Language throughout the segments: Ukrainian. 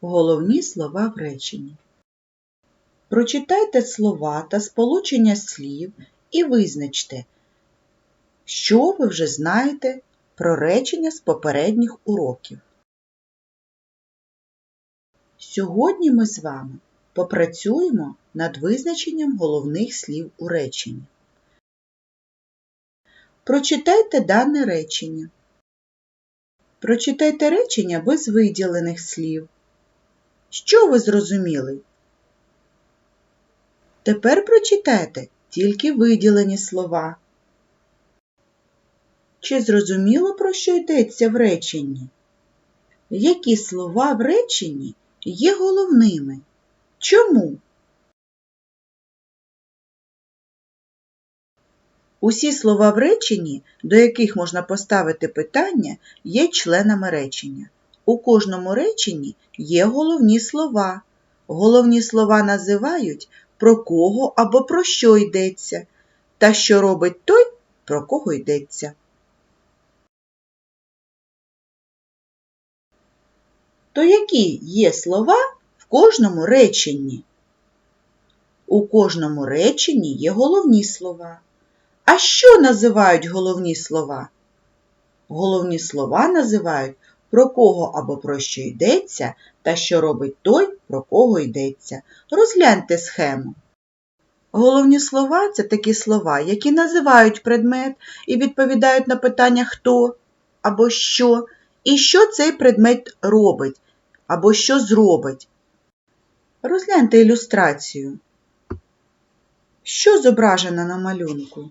Головні слова в реченні. Прочитайте слова та сполучення слів і визначте, що ви вже знаєте про речення з попередніх уроків. Сьогодні ми з вами попрацюємо над визначенням головних слів у реченні. Прочитайте дане речення. Прочитайте речення без виділених слів. Що ви зрозуміли? Тепер прочитайте тільки виділені слова. Чи зрозуміло, про що йдеться в реченні? Які слова в реченні є головними? Чому? Усі слова в реченні, до яких можна поставити питання, є членами речення. У кожному реченні є головні слова. Головні слова називають, про кого або про що йдеться, та що робить той, про кого йдеться. То які є слова в кожному реченні? У кожному реченні є головні слова. А що називають головні слова? Головні слова називають про кого або про що йдеться, та що робить той, про кого йдеться. Розгляньте схему. Головні слова це такі слова, які називають предмет і відповідають на питання хто або що, і що цей предмет робить, або що зробить. Розгляньте ілюстрацію. Що зображено на малюнку?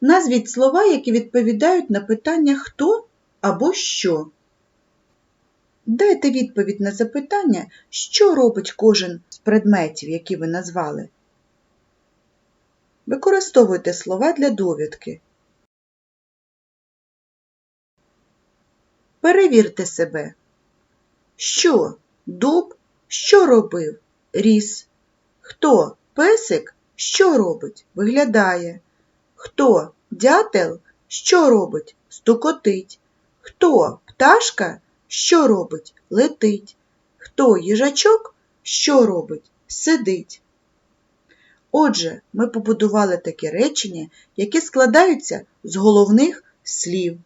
Назвіть слова, які відповідають на питання хто або що. Дайте відповідь на запитання, що робить кожен з предметів, які ви назвали. Використовуйте слова для довідки. Перевірте себе. Що? Дуб? Що робив? Ріс. Хто? Песик? Що робить? Виглядає. Хто? Дятел? Що робить? Стукотить. Хто? Пташка? Що робить? Летить. Хто їжачок? Що робить? Сидить. Отже, ми побудували такі речення, які складаються з головних слів.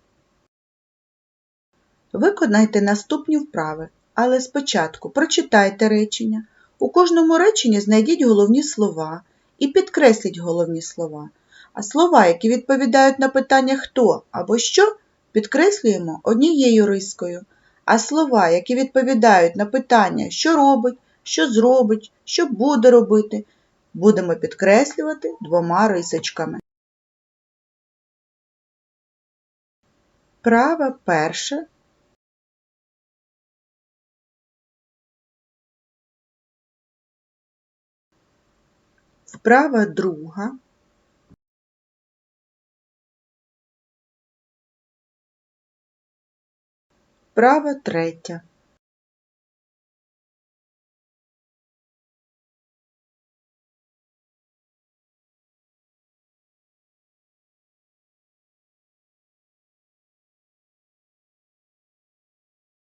Виконайте наступні вправи, але спочатку прочитайте речення. У кожному реченні знайдіть головні слова і підкресліть головні слова. А слова, які відповідають на питання хто або що, підкреслюємо однією рискою. А слова, які відповідають на питання, що робить, що зробить, що буде робити, будемо підкреслювати двома рисочками. Права перша. Вправа друга. Вправа третя.